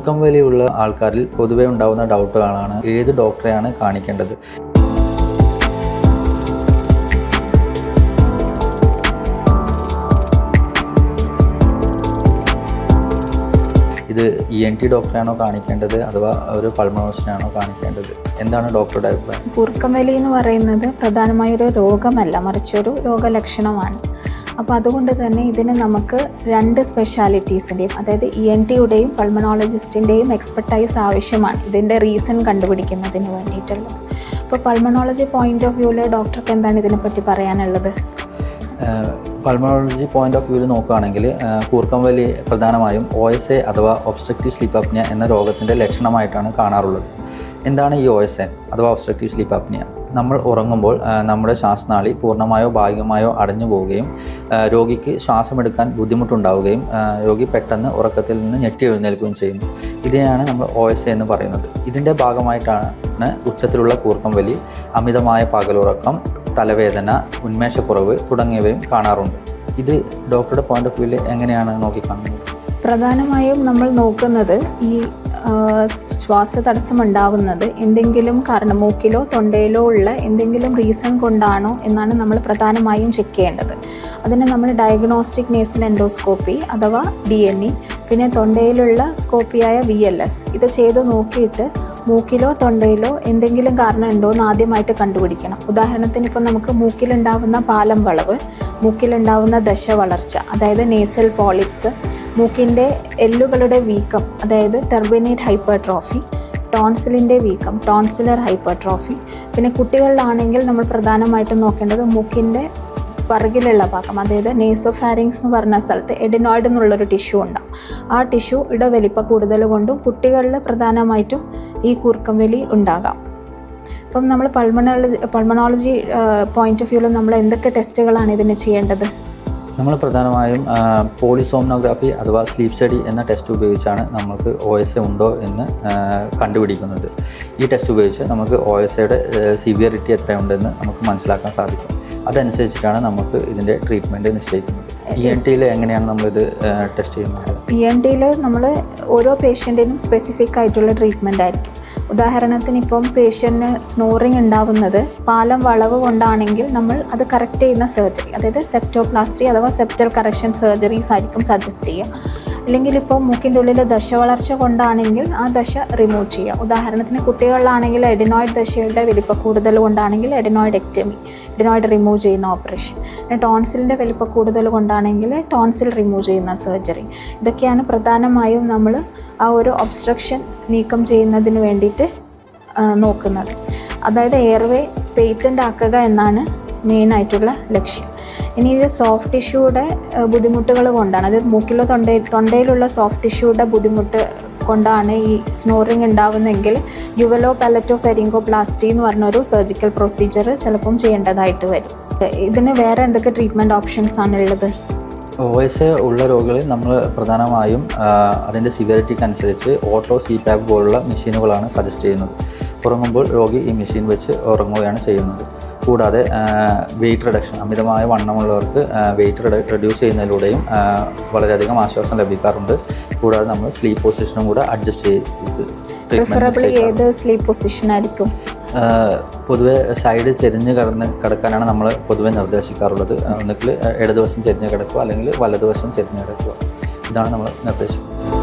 കൂർക്കം വലിയുള്ള ആൾക്കാരിൽ പൊതുവെ ഉണ്ടാകുന്ന ഡൗട്ടുകളാണ് ഏത് ഡോക്ടറെയാണ് കാണിക്കേണ്ടത്. ഇത് ഇ എൻ ടി ഡോക്ടറാണോ കാണിക്കേണ്ടത് അഥവാ ഒരു പൾമണോസിനാണോ കാണിക്കേണ്ടത്? എന്താണ് ഡോക്ടറുടെ അഭിപ്രായം? കൂർക്കംവലി എന്ന് പറയുന്നത് പ്രധാനമായൊരു രോഗമല്ല മറിച്ചൊരു രോഗലക്ഷണമാണ്. അപ്പോൾ അതുകൊണ്ട് തന്നെ ഇതിന് നമുക്ക് രണ്ട് സ്പെഷ്യാലിറ്റീസിന്റെയും അതായത് ഇ എൻ ടിയുടെയും പൾമണോളജിസ്റ്റിന്റെയും എക്സ്പെർട്ടൈസ് ആവശ്യമാണ് ഇതിന്റെ റീസൺ കണ്ടുപിടിക്കുന്നതിന് വേണ്ടിയിട്ടുള്ളത്. അപ്പോൾ പൾമണോളജി പോയിന്റ് ഓഫ് വ്യൂവിൽ ഡോക്ടർക്ക് എന്താണ് ഇതിനെപ്പറ്റി പറയാനുള്ളത്? പൾമണോളജി പോയിന്റ് ഓഫ് വ്യൂവിൽ നോക്കുകയാണെങ്കിൽ കൂർക്കം വലി പ്രധാനമായും ഒ എസ് എ അഥവാ ഒബ്സ്ട്രക്റ്റീവ് സ്ലീപ്പ് അപ്നിയ എന്ന രോഗത്തിന്റെ ലക്ഷണമായിട്ടാണ് കാണാറുള്ളത്. എന്താണ് ഈ ഒ എസ് എ അഥവാ ഒബ്സ്ട്രക്റ്റീവ് സ്ലീപ്പ് അപ്നിയ നമ്മൾ ഉറങ്ങുമ്പോൾ നമ്മുടെ ശ്വാസനാളി പൂർണമായോ ഭാഗികമായോ അടഞ്ഞു പോവുകയും രോഗിക്ക് ശ്വാസമെടുക്കാൻ ബുദ്ധിമുട്ടുണ്ടാവുകയും രോഗി പെട്ടെന്ന് ഉറക്കത്തിൽ നിന്ന് ഞെട്ടി എഴുന്നേൽക്കുകയും ചെയ്യുന്നു. ഇതിനെയാണ് നമ്മൾ ഒ എസ് എന്ന് പറയുന്നത്. ഇതിന്റെ ഭാഗമായിട്ടാണ് ഉച്ചത്തിലുള്ള കൂർക്കം വലി അമിതമായ പകലുറക്കം തലവേദന ഉന്മേഷക്കുറവ് തുടങ്ങിയവയും കാണാറുണ്ട്. ഇത് ഡോക്ടറുടെ പോയിന്റ് ഓഫ് വ്യൂവിൽ എങ്ങനെയാണ് നോക്കിക്കാണുന്നത്? പ്രധാനമായും നമ്മൾ നോക്കുന്നത് ഈ ശ്വാസതടസ്സം ഉണ്ടാവുന്നത് എന്തെങ്കിലും കാരണം മൂക്കിലോ തൊണ്ടയിലോ ഉള്ള എന്തെങ്കിലും റീസൺ കൊണ്ടാണോ എന്നാണ് നമ്മൾ പ്രധാനമായും ചെക്ക് ചെയ്യേണ്ടത്. അതിന് നമ്മൾ ഡയഗ്നോസ്റ്റിക് നേസൽ എൻഡോസ്കോപ്പി അഥവാ ഡി എൻ ഇ പിന്നെ തൊണ്ടയിലുള്ള സ്കോപ്പിയായ വി എൽ എസ് ഇത് ചെയ്ത് നോക്കിയിട്ട് മൂക്കിലോ തൊണ്ടയിലോ എന്തെങ്കിലും കാരണം ഉണ്ടോ എന്ന് ആദ്യമായിട്ട് കണ്ടുപിടിക്കണം. ഉദാഹരണത്തിന് ഇപ്പോൾ നമുക്ക് മൂക്കിലുണ്ടാവുന്ന പാലം വളവ് മൂക്കിലുണ്ടാവുന്ന ദശ വളർച്ച അതായത് നേസൽ പോളിപ്സ് മൂക്കിന്റെ എല്ലുകളുടെ വീക്കം അതായത് ടെർബിനേറ്റ് ഹൈപ്പർട്രോഫി ടോൺസിലിന്റെ വീക്കം ടോൺസിലർ ഹൈപ്പർട്രോഫി പിന്നെ കുട്ടികളിലാണെങ്കിൽ നമ്മൾ പ്രധാനമായിട്ടും നോക്കേണ്ടത് മൂക്കിന്റെ പിറകിലുള്ള ഭാഗം അതായത് നേസോഫാരിങ്സ് എന്ന് പറഞ്ഞ സ്ഥലത്ത് എഡിനോയിഡ് എന്നുള്ളൊരു ടിഷ്യൂ ഉണ്ടാവും. ആ ടിഷ്യൂയുടെ വലിപ്പ കൂടുതൽ കൊണ്ടും കുട്ടികളിൽ പ്രധാനമായിട്ടും ഈ കൂർക്കം വലി ഉണ്ടാകാം. അപ്പം നമ്മൾ പൾമണോളജി പൾമണോളജി പോയിന്റ് ഓഫ് വ്യൂവിൽ നമ്മൾ എന്തൊക്കെ ടെസ്റ്റുകളാണ് ഇതിന് ചെയ്യേണ്ടത്? നമ്മൾ പ്രധാനമായും പോളിസോംനോഗ്രാഫി അഥവാ സ്ലീപ്പ് സ്റ്റഡി എന്ന ടെസ്റ്റ് ഉപയോഗിച്ചാണ് നമുക്ക് ഒ എസ് എ ഉണ്ടോ എന്ന് കണ്ടുപിടിക്കുന്നത്. ഈ ടെസ്റ്റ് ഉപയോഗിച്ച് നമുക്ക് ഒ എസ് എയുടെ സിവിയറിറ്റി എത്രയുണ്ടെന്ന് നമുക്ക് മനസ്സിലാക്കാൻ സാധിക്കും. അതനുസരിച്ചിട്ടാണ് നമുക്ക് ഇതിന്റെ ട്രീറ്റ്മെന്റ് നിശ്ചയിക്കുന്നത്. ഇ എൻ ടിയിൽ എങ്ങനെയാണ് നമ്മളിത് ടെസ്റ്റ് ചെയ്യുന്നത്? ഇ എൻ ടിയിൽ നമ്മൾ ഓരോ പേഷ്യന്റിനും സ്പെസിഫിക് ആയിട്ടുള്ള ട്രീറ്റ്മെന്റ് ആയിരിക്കും. ഉദാഹരണത്തിന് ഇപ്പം പേഷ്യന്റിന് സ്നോറിങ് ഉണ്ടാവുന്നത് പാലം വളവ് കൊണ്ടാണെങ്കിൽ നമ്മൾ അത് കറക്റ്റ് ചെയ്യുന്ന സർജറി അതായത് സെപ്റ്റോപ്ലാസ്റ്റി അഥവാ സെപ്റ്റൽ കറക്ഷൻ സർജറീസ് ആയിരിക്കും സജസ്റ്റ് ചെയ്യുക. അല്ലെങ്കിൽ ഇപ്പോൾ മൂക്കിന്റെ ഉള്ളിൽ ദശ വളർച്ച കൊണ്ടാണെങ്കിൽ ആ ദശ റിമൂവ് ചെയ്യുക ഉദാഹരണത്തിന് കുട്ടികളിലാണെങ്കിൽ എഡിനോയിഡ് ദശയുടെ വലിപ്പ കൂടുതൽ കൊണ്ടാണെങ്കിൽ എഡിനോയിഡ് എക്റ്റമി എഡിനോയിഡ് റിമൂവ് ചെയ്യുന്ന ഓപ്പറേഷൻ പിന്നെ ടോൺസിലിന്റെ വലിപ്പ കൂടുതൽ കൊണ്ടാണെങ്കിൽ ടോൺസിൽ റിമൂവ് ചെയ്യുന്ന സർജറി ഇതൊക്കെയാണ് പ്രധാനമായും നമ്മൾ ആ ഒരു ഒബ്സ്ട്രക്ഷൻ നീക്കം ചെയ്യുന്നതിന് വേണ്ടിയിട്ട് നോക്കുന്നത്. അതായത് എയർവേ പേറ്റന്റ് ആക്കുക എന്നാണ് മെയിനായിട്ടുള്ള ലക്ഷ്യം. ഇനി ഇത് സോഫ്റ്റ് ടിഷ്യൂടെ ബുദ്ധിമുട്ടുകൾ കൊണ്ടാണ്. അത് മൂക്കിലോ തൊണ്ടയിൽ തൊണ്ടയിലുള്ള സോഫ്റ്റ് ടിഷ്യൂടെ ബുദ്ധിമുട്ട് കൊണ്ടാണ് ഈ സ്നോറിങ് ഉണ്ടാവുന്നതെങ്കിൽ യുവലോ പലറ്റോ ഫെരിങ്കോ പ്ലാസ്റ്റി എന്ന് പറഞ്ഞൊരു സർജിക്കൽ പ്രൊസീജിയർ ചിലപ്പം ചെയ്യേണ്ടതായിട്ട് വരും. ഇതിന് വേറെ എന്തൊക്കെ ട്രീറ്റ്മെന്റ് ഓപ്ഷൻസ് ആണ് ഉള്ളത്? എ ഉള്ള രോഗികളിൽ നമ്മൾ പ്രധാനമായും അതിന്റെ സിവിയറിറ്റിക്ക് അനുസരിച്ച് ഓട്ടോ സി പാപ്പ് പോലുള്ള മെഷീനുകളാണ് സജസ്റ്റ് ചെയ്യുന്നത്. ഉറങ്ങുമ്പോൾ രോഗി ഈ മെഷീൻ വെച്ച് ഉറങ്ങുകയാണ് ചെയ്യുന്നത്. കൂടാതെ വെയിറ്റ് റിഡക്ഷൻ അമിതമായ വണ്ണമുള്ളവർക്ക് വെയിറ്റ് റെഡ്യൂസ് ചെയ്യുന്നതിലൂടെയും വളരെയധികം ആശ്വാസം ലഭിക്കാറുണ്ട്. കൂടാതെ നമ്മൾ സ്ലീപ്പ് പൊസിഷനും കൂടെ അഡ്ജസ്റ്റ് ചെയ്ത് ഏത് സ്ലീപ്പ് പൊതുവെ സൈഡ് ചെരിഞ്ഞ് കിടന്ന് കിടക്കാനാണ് നമ്മൾ പൊതുവെ നിർദ്ദേശിക്കാറുള്ളത്. ഒന്നുകിൽ ഇടതുവശം ചെരിഞ്ഞ് കിടക്കുക അല്ലെങ്കിൽ വലതുവശം ചെരിഞ്ഞ് കിടക്കുക. ഇതാണ് നമ്മൾ നിർദ്ദേശിക്കുന്നത്.